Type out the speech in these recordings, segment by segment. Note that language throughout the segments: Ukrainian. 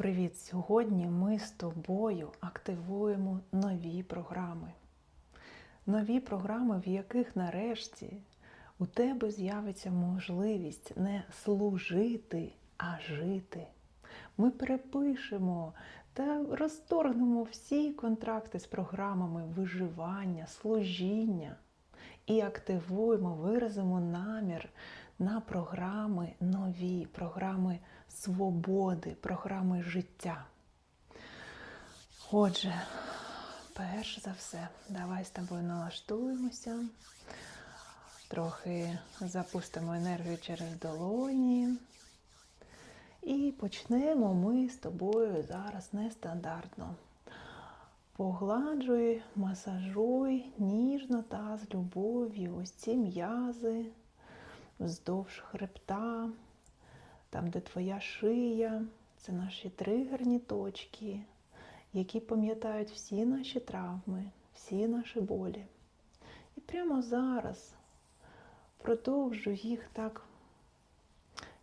Привіт! Сьогодні ми з тобою активуємо нові програми. Нові програми, в яких нарешті у тебе з'явиться можливість не служити, а жити. Ми перепишемо та розторгнемо всі контракти з програмами виживання, служіння і активуємо, виразимо намір на програми нові, програми свободи, програми життя. Отже, перш за все, давай з тобою налаштуємося, трохи запустимо енергію через долоні. І почнемо ми з тобою зараз нестандартно. Погладжуй, масажуй ніжно та з любов'ю ось ці м'язи вздовж хребта, там, де твоя шия, це наші тригерні точки, які пам'ятають всі наші травми, всі наші болі. І прямо зараз продовжуй їх так,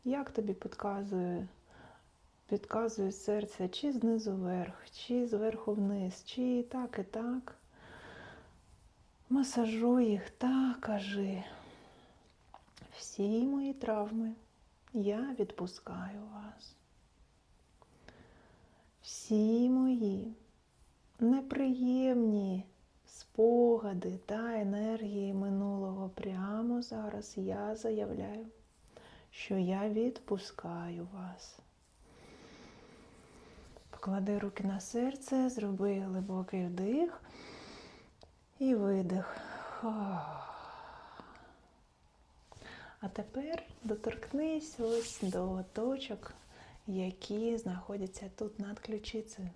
як тобі підказує, підказує серце, чи знизу вверх, чи зверху вниз, чи так і так. Масажуй їх та кажи. Всі мої травми я відпускаю вас. Всі мої неприємні спогади та енергії минулого прямо зараз я заявляю, що я відпускаю вас. Поклади руки на серце, зроби глибокий вдих і видих. А тепер доторкнись ось до точок, які знаходяться тут над ключицею.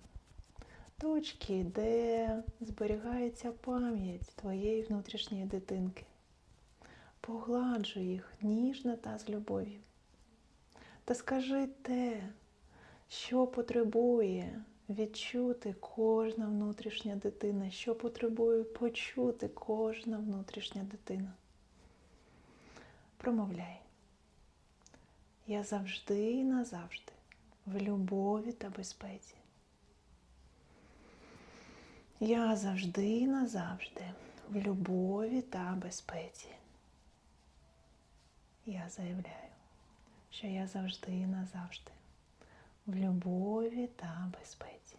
Точки, де зберігається пам'ять твоєї внутрішньої дитинки. Погладжуй їх ніжно та з любов'ю. Та скажи те, що потребує відчути кожна внутрішня дитина, що потребує почути кожна внутрішня дитина. Промовляй. Я завжди і назавжди в любові та безпеці. Я завжди і назавжди в любові та безпеці. Я заявляю, що я завжди і назавжди в любові та безпеці.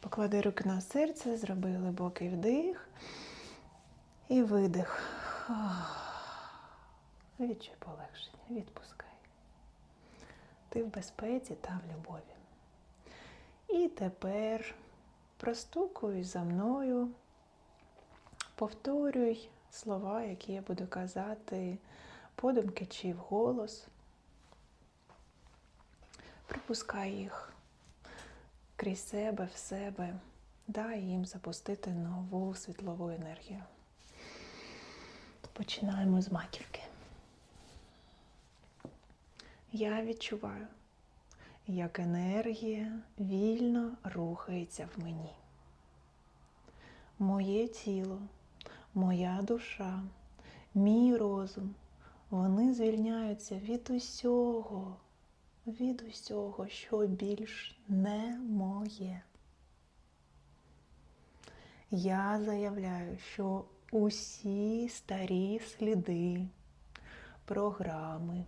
Поклади руки на серце, зроби глибокий вдих і видих. Відчуй полегшення, відпускай. Ти в безпеці та в любові. І тепер простукуй за мною, повторюй слова, які я буду казати подумки чи вголос. Пропускай їх крізь себе, в себе, дай їм запустити нову світлову енергію. Починаємо з маківки. Я відчуваю, як енергія вільно рухається в мені. Моє тіло, моя душа, мій розум, вони звільняються від усього, від усього, що більш не моє. Я заявляю, що усі старі сліди, програми,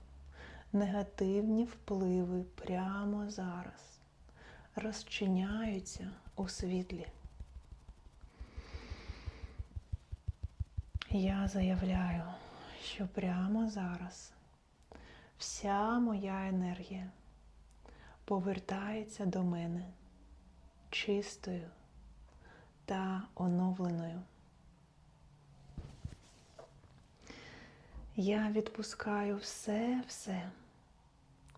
негативні впливи прямо зараз розчиняються у світлі. Я заявляю, що прямо зараз вся моя енергія повертається до мене чистою та оновленою. Я відпускаю все-все,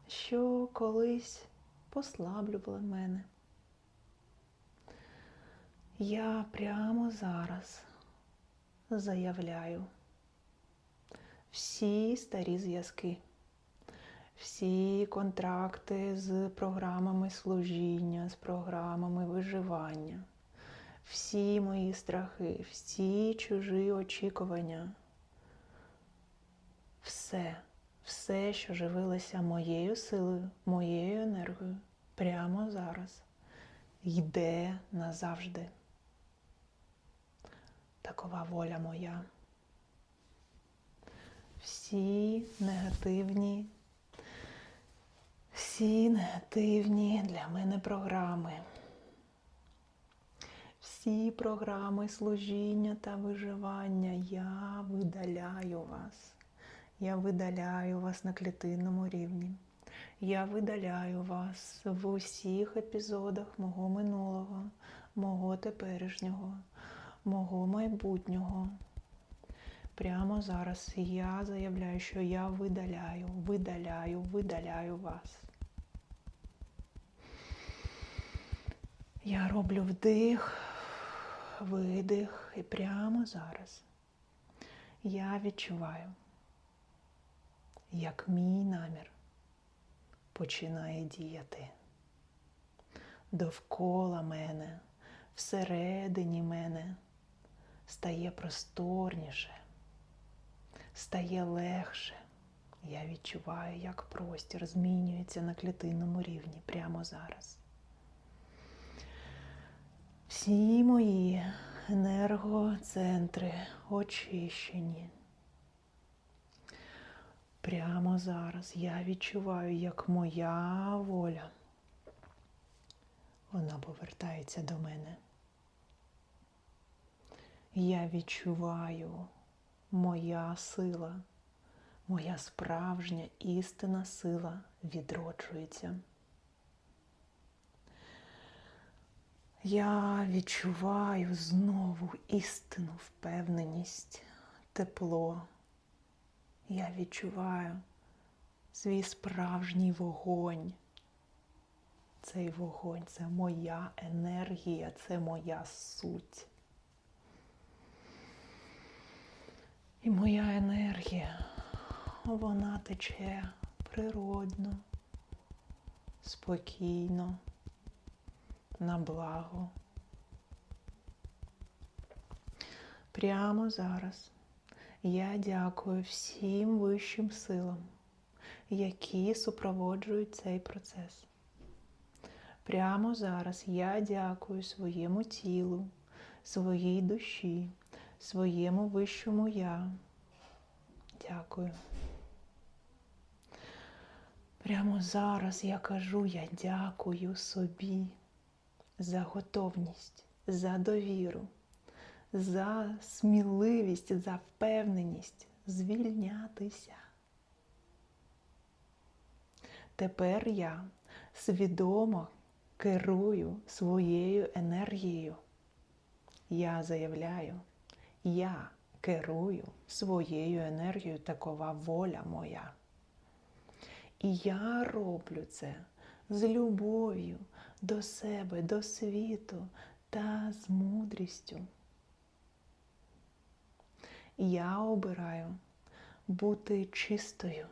що колись послаблювало мене. Я прямо зараз заявляю всі старі зв'язки, всі контракти з програмами служіння, з програмами виживання, всі мої страхи, всі чужі очікування все все, що живилося моєю силою, моєю енергією, прямо зараз йде назавжди. Такова воля моя. Всі негативні, всі негативні для мене програми. Всі програми служіння та виживання я видаляю вас. Я видаляю вас на клітинному рівні. Я видаляю вас в усіх епізодах мого минулого, мого теперішнього, мого майбутнього. Прямо зараз я заявляю, що я видаляю, видаляю, видаляю вас. Я роблю вдих, видих і прямо зараз я відчуваю, як мій намір починає діяти. Довкола мене, всередині мене стає просторніше, стає легше. Я відчуваю, як простір змінюється на клітинному рівні прямо зараз. Всі мої енергоцентри очищені. Прямо зараз я відчуваю, як моя воля, вона повертається до мене. Я відчуваю моя сила, моя справжня істинна сила відроджується. Я відчуваю знову істину, впевненість, тепло. Я відчуваю свій справжній вогонь. Цей вогонь це моя енергія, це моя суть. І моя енергія, вона тече природно, спокійно, на благо. Прямо зараз я дякую всім вищим силам, які супроводжують цей процес. Прямо зараз я дякую своєму тілу, своїй душі, своєму вищому я. Дякую. Прямо зараз я кажу, я дякую собі за готовність, за довіру, за сміливість, за впевненість звільнятися. Тепер я свідомо керую своєю енергією. Я заявляю, я керую своєю енергією, такова воля моя. І я роблю це з любов'ю до себе, до світу та з мудрістю. Я обираю бути чистою.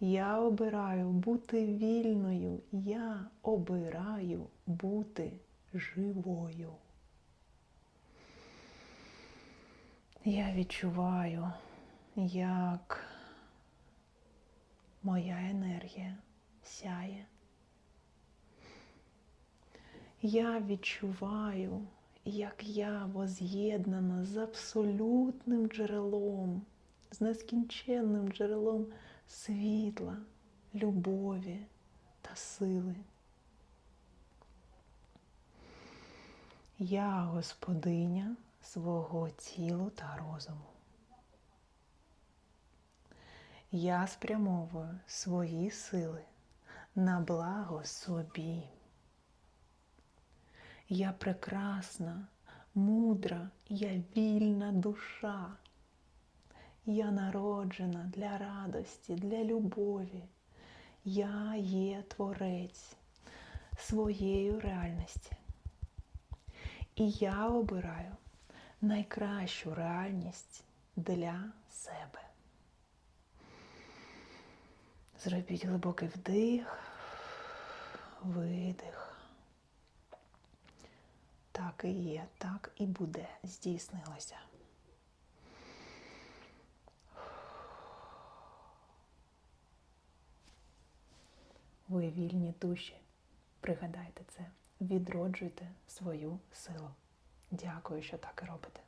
Я обираю бути вільною. Я обираю бути живою. Я відчуваю, як моя енергія сяє. Я відчуваю, як я воз'єднана з абсолютним джерелом, з нескінченним джерелом світла, любові та сили. Я господиня свого тілу та розуму. Я спрямовую свої сили на благо собі. Я прекрасна, мудра, я вільна душа. Я народжена для радості, для любові. Я є творець своєї реальності. І я обираю найкращу реальність для себе. Зробіть глибокий вдих, видих так і є, так і буде, здійснилося. Ви вільні душі. Пригадайте це, відроджуйте свою силу. Дякую, що так і робите.